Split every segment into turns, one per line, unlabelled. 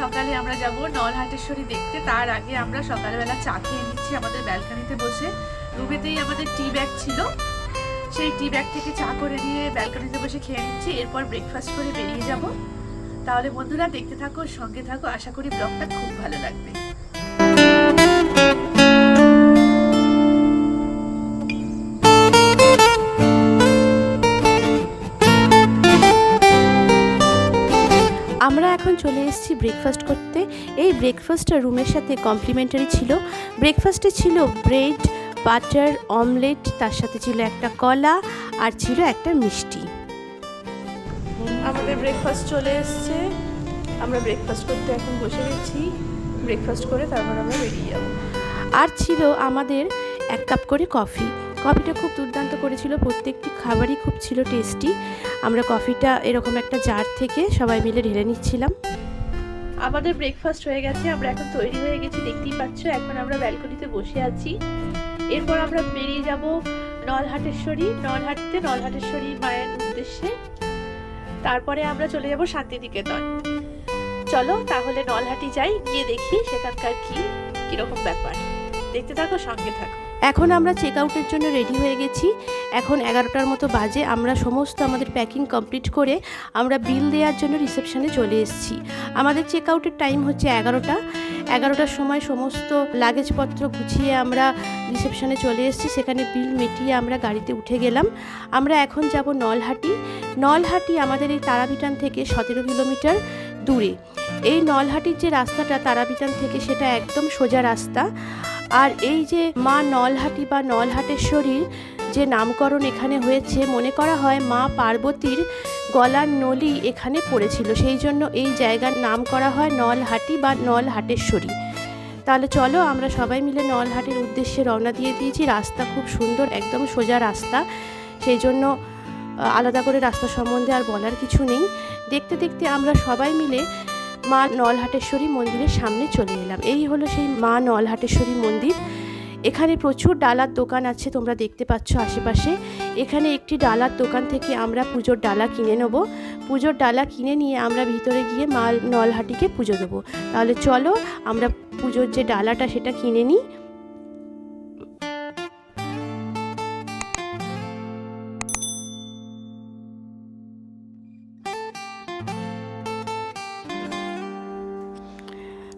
সকালে আমরা যাব নলহাটেশ্বরী দেখতে। তার আগে আমরা সকালবেলা চা খেয়ে নিচ্ছি আমাদের ব্যালকানিতে বসে। রুমেতেই আমাদের টি ব্যাগ ছিল। সেই টি ব্যাগ থেকে চা করে নিয়ে ব্যালকানিতে বসে খেয়ে নিচ্ছি। এরপর ব্রেকফাস্ট করে বেরিয়ে যাব। তাহলে বন্ধুরা দেখতে থাকো, সঙ্গে থাকো। আশা করি ব্লগটা খুব ভালো লাগবে।
চলে এসেছি ব্রেকফাস্ট করতে। এই ব্রেকফাস্টটা রুমের সাথে কমপ্লিমেন্টারি ছিল। ব্রেকফাস্টে ছিল ব্রেড বাটার অমলেট তার সাথে ছিল একটা কলা আর ছিল একটা মিষ্টি।
আমাদের ব্রেকফাস্ট চলে এসছে। আমরা ব্রেকফাস্ট করতে এখন বসে গেছি। ব্রেকফাস্ট করে তারপর আমরা বেরিয়ে যাব।
আর ছিল আমাদের এক কাপ করে কফি কফিটা খুব দুর্দান্ত করেছিল, প্রত্যেকটি খাবারই খুব ছিল টেস্টি আমরা কফিটা এরকম একটা জার থেকে সবাই মিলে ঢেলে নিচ্ছিলাম।
আমাদের ব্রেকফাস্ট হয়ে গেছে, আমরা এখন তৈরি হয়ে গেছি, দেখতেই পাচ্ছ, এখন আমরা ব্যালকনিতে বসে আছি। এরপর আমরা বেরিয়ে যাব নলহাটেশ্বরী। নলহাটিতে নলহাটেশ্বরী মায়ের উদ্দেশ্যে। তারপরে আমরা চলে যাব শান্তিনিকেতন। চলো তাহলে নলহাটি যাই, গিয়ে দেখি সেখানকার কি, কীরকম ব্যাপার। দেখতে থাকো, সঙ্গে থাকো।
এখন আমরা চেক আউটের জন্য রেডি হয়ে গেছি। এখন এগারোটার মতো বাজে, আমরা সমস্ত আমাদের প্যাকিং কমপ্লিট করে আমরা বিল দেওয়ার জন্য রিসেপশনে চলে এসেছি। আমাদের চেক আউটের টাইম হচ্ছে এগারোটা। এগারোটার সময় সমস্ত লাগেজপত্র গুছিয়ে আমরা রিসেপশনে চলে এসেছি। সেখানে বিল মিটিয়ে আমরা গাড়িতে উঠে গেলাম। আমরা এখন যাব নলহাটি। নলহাটি আমাদের এই তারাবিটান থেকে সতেরো কিলোমিটার দূরে। এই নলহাটির যে রাস্তাটা তারাবিটান থেকে সেটা একদম সোজা রাস্তা। আর এই যে মা নলহাটি বা নলহাটেশ্বরীর যে নামকরণ এখানে হয়েছে, মনে করা হয় মা পার্বতীর গলার নলি এখানে পড়েছিল। সেই জন্য এই জায়গার নাম করা হয় নলহাটি বা নলহাটেশ্বরী তাহলে চলো আমরা সবাই মিলে নলহাটের উদ্দেশ্যে রওনা দিয়ে দিয়েছি। রাস্তা খুব সুন্দর, একদম সোজা রাস্তা। সেই জন্য আলাদা করে রাস্তা সম্বন্ধে আর বলার কিছু নেই। দেখতে দেখতে আমরা সবাই মিলে মা নলহাটেশ্বরী মন্দিরের সামনে চলে এলাম। এই হলো সেই মা নলহাটেশ্বরী মন্দির। এখানে প্রচুর ডালার দোকান আছে, তোমরা দেখতে পাচ্ছ আশেপাশে। এখানে একটি ডালার দোকান থেকে আমরা পুজোর ডালা কিনে নেব। পুজোর ডালা কিনে নিয়ে আমরা ভিতরে গিয়ে মা নলহাটিকে পুজো দেবো। তাহলে চলো আমরা পুজোর যে ডালাটা সেটা কিনে নিই।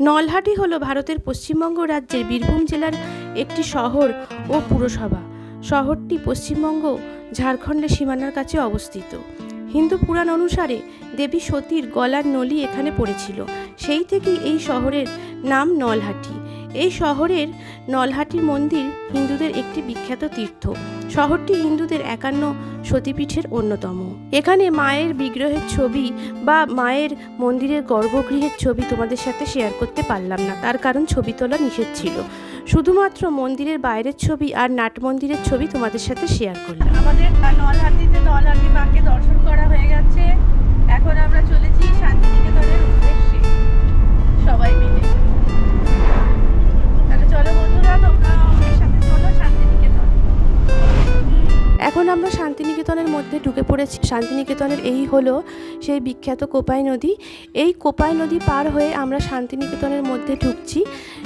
নলহাটি হলো ভারতের পশ্চিমবঙ্গ রাজ্যের বীরভূম জেলার একটি শহর ও পুরসভা। শহরটি পশ্চিমবঙ্গ, ঝাড়খণ্ডের সীমানার কাছে অবস্থিত। হিন্দু পুরাণ অনুসারে দেবী সতীর গলার নলি এখানে পড়েছিল। সেই থেকেই এই শহরের নাম নলহাটি। এই শহরের নলহাটি মন্দির হিন্দুদের একটি বিখ্যাত তীর্থ। শহরটি হিন্দুদের একান্ন সতীপীঠের অন্যতম। এখানে মায়ের বিগ্রহের ছবি বা মায়ের মন্দিরের গর্ভগৃহের ছবি তোমাদের সাথে শেয়ার করতে পারলাম না। তার কারণ ছবি তোলা নিষেধ ছিল। শুধুমাত্র মন্দিরের বাইরের ছবি আর নাট মন্দিরের ছবি তোমাদের সাথে শেয়ার করলাম।
আমাদের নলহাটিতে নলহাটি মাকে দর্শন করা হয়ে গেছে।
পড়েছি শান্তিনিকেতনের এই হলো সেই বিখ্যাত কোপাই নদী। এই কোপাই নদী পার হয়ে আমরা শান্তিনিকেতনের মধ্যে ঢুকছি।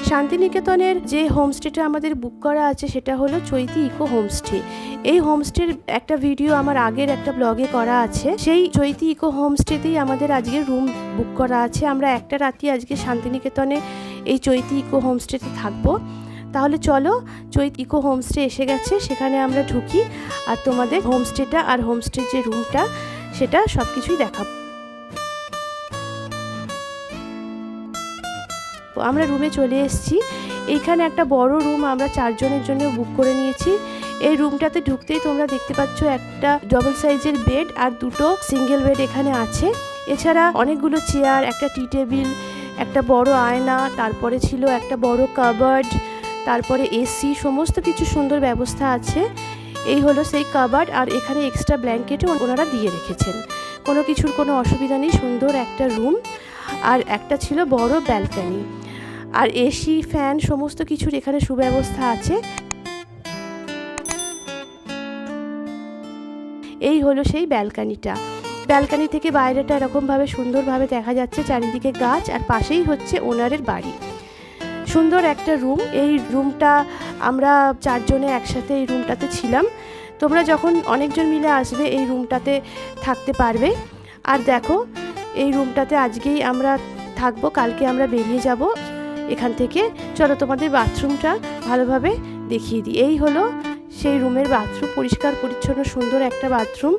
শান্তিনিকেতনের যে হোমস্টেটা আমাদের বুক করা আছে, সেটা হলো চৈতি ইকো হোমস্টে। এই হোমস্টের একটা ভিডিও আমার আগের একটা ব্লগে করা আছে। সেই চৈতি ইকো হোমস্টেতেই আমাদের আজকে রুম বুক করা আছে। আমরা একটা রাতি আজকে শান্তিনিকেতনে এই চৈতি ইকো হোমস্টেতে থাকব। তাহলে চলো, চৈত ইকো হোমস্টে এসে গেছে, সেখানে আমরা ঢুকি আর তোমাদের হোমস্টেটা আর হোমস্টের যে রুমটা, সেটা সব কিছুই দেখাবো আমরা রুমে চলে এসেছি। এইখানে একটা বড় রুম আমরা চারজনের জন্য বুক করে নিয়েছি। এই রুমটাতে ঢুকতেই তোমরা দেখতে পাচ্ছ একটা ডবল সাইজের বেড আর দুটো সিঙ্গেল বেড এখানে আছে। এছাড়া অনেকগুলো চেয়ার একটা টি টেবিল একটা বড় আয়না, তারপরে ছিল একটা বড় কাবার্ড তারপরে এসি, সমস্ত কিছু সুন্দর ব্যবস্থা আছে। এই হলো সেই কাবার্ড আর এখানে এক্সট্রা ব্ল্যাঙ্কেটও ওনারা দিয়ে রেখেছেন। কোনো কিছুর কোনো অসুবিধা নেই, সুন্দর একটা রুম। আর একটা ছিল বড় ব্যালকানি। আর এসি, ফ্যান সমস্ত কিছুর এখানে সুব্যবস্থা আছে। এই হলো সেই ব্যালকানিটা। ব্যালকানি থেকে বাইরেটা এরকমভাবে সুন্দরভাবে দেখা যাচ্ছে, চারিদিকে গাছ আর পাশেই হচ্ছে ওনারের বাড়ি। সুন্দর একটা রুম এই রুমটা আমরা চারজনে একসাথে এই রুমটাতে ছিলাম। তোমরা যখন অনেকজন মিলে আসবে, এই রুমটাতে থাকতে পারবে। আর দেখো, এই রুমটাতে আজকেই আমরা থাকব, কালকে আমরা বেরিয়ে যাব এখান থেকে। চলো তোমাদের বাথরুমটা ভালোভাবে দেখিয়ে দিই। এই হলো সেই রুমের বাথরুম পরিষ্কার, পরিচ্ছন্ন, সুন্দর একটা বাথরুম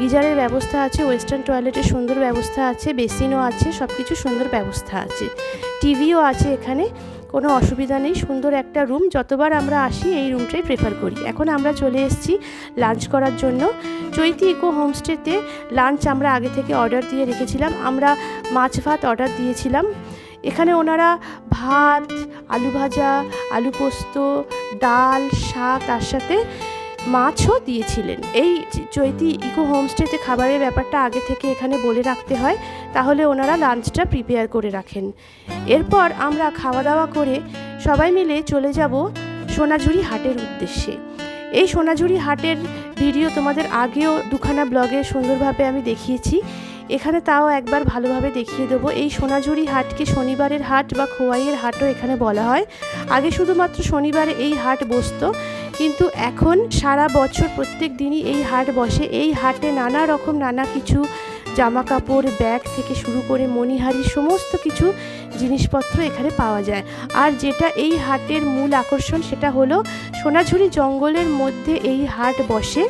গিজারের ব্যবস্থা আছে ওয়েস্টার্ন টয়লেটের সুন্দর ব্যবস্থা আছে বেসিনও আছে সব কিছু সুন্দর ব্যবস্থা আছে। টিভিও আছে এখানে। কোনো অসুবিধা নেই, সুন্দর একটা রুম যতবার আমরা আসি, এই রুমটাই প্রেফার করি। এখন আমরা চলে এসেছি লাঞ্চ করার জন্য। চৈতি ইকো হোমস্টেতে লাঞ্চ আমরা আগে থেকে অর্ডার দিয়ে রেখেছিলাম। আমরা মাছ ভাত অর্ডার দিয়েছিলাম। এখানে ওনারা ভাত, আলু ভাজা, আলু পোস্ত, ডাল, শাক, তার সাথে মাছও দিয়েছিলেন। এই চৈতি ইকো হোমস্টেতে খাবারের ব্যাপারটা আগে থেকে এখানে বলে রাখতে হয়। তাহলে ওনারা লাঞ্চটা প্রিপেয়ার করে রাখেন। এরপর আমরা খাওয়া দাওয়া করে সবাই মিলে চলে যাব সোনাঝুরি হাটের উদ্দেশ্যে। এই সোনাঝুরি হাটের ভিডিও তোমাদের আগেও দুখানা ব্লগে সুন্দরভাবে আমি দেখিয়েছি। এখানে তাও একবার ভালোভাবে দেখিয়ে দেবো। এই সোনাঝুরি হাটকে শনিবারের হাট বা খোয়াইয়ের হাটও এখানে বলা হয়। আগে শুধুমাত্র শনিবারে এই হাট বসতো, কিন্তু এখন সারা বছর প্রত্যেক দিনই এই হাট বসে। এই হাটে নানা রকম নানা কিছু জামা কাপড় ব্যাগ থেকে শুরু করে মণিহারি সমস্ত কিছু জিনিসপত্র এখানে পাওয়া যায়। আর যেটা এই হাটের মূল আকর্ষণ সেটা হলো সোনাঝুরি জঙ্গলের মধ্যে এই হাট বসে।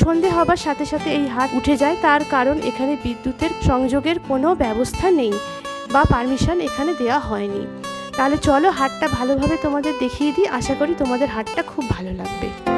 সন্ধে হবার সাথে সাথে এই হাট উঠে যায়। তার কারণ এখানে বিদ্যুতের সংযোগের কোনো ব্যবস্থা নেই বা পারমিশন এখানে দেওয়া হয়নি। তাহলে চলো হাটটা ভালোভাবে তোমাদের দেখিয়ে দিই। আশা করি তোমাদের হাটটা খুব ভালো লাগবে।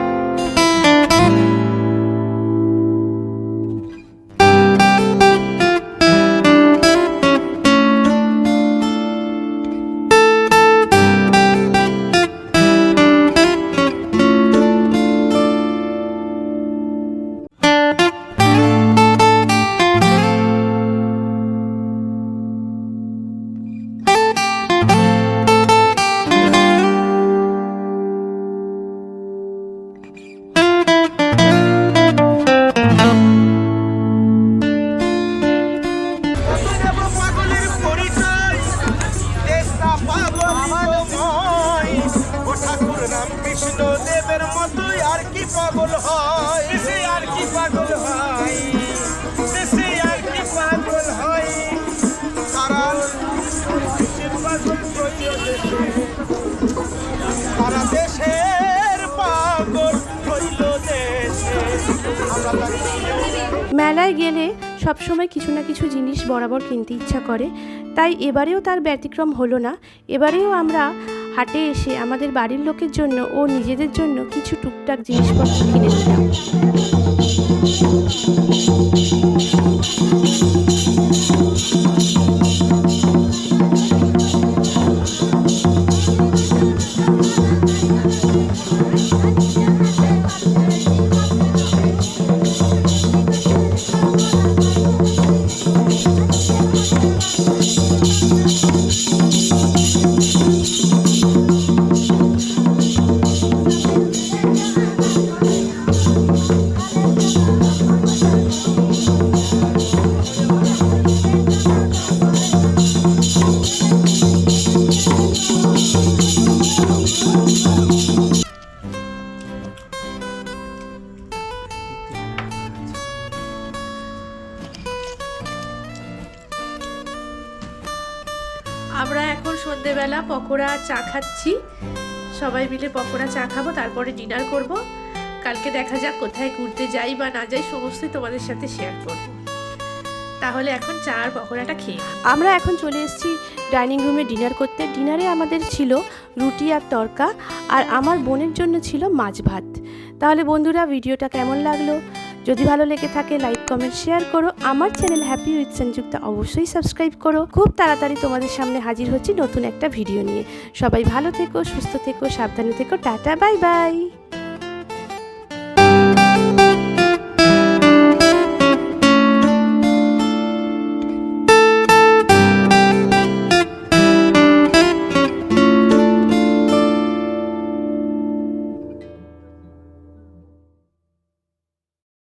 মেলায় গেলে সবসময় কিছু না কিছু জিনিস বরাবর কিনতে ইচ্ছা করে। তাই এবারেও তার ব্যতিক্রম হলো না। এবারেও আমরা হাটে এসে আমাদের বাড়ির লোকের জন্য ও নিজেদের জন্য কিছু টুকটাক জিনিসপত্র কিনে নিলাম।
পকোড়া আর চা খাচ্ছি। সবাই মিলে পকোড়া চা খাব, তারপরে ডিনার করব। কালকে দেখা যাক কোথায় ঘুরতে যাই বা না যাই, সমস্তই তোমাদের সাথে শেয়ার করব। তাহলে এখন চা আর পকোড়াটা খেয়ে
আমরা এখন চলে এসেছি ডাইনিং রুমে ডিনার করতে। ডিনারে আমাদের ছিল রুটি আর তরকা, আর আমার বোনের জন্য ছিল মাছ ভাত। তাহলে বন্ধুরা ভিডিওটা কেমন লাগল? যদি ভালো লেগে থাকে লাইক কমেন্ট শেয়ার করো। আমার চ্যানেল হ্যাপি উইথ সংযুক্তা অবশ্যই সাবস্ক্রাইব করো। খুব তাড়াতাড়ি তোমাদের সামনে হাজির হচ্ছি নতুন একটা ভিডিও নিয়ে। সবাই ভালো থেকো, সুস্থ থেকো, সাবধানে থেকো। Tata bye bye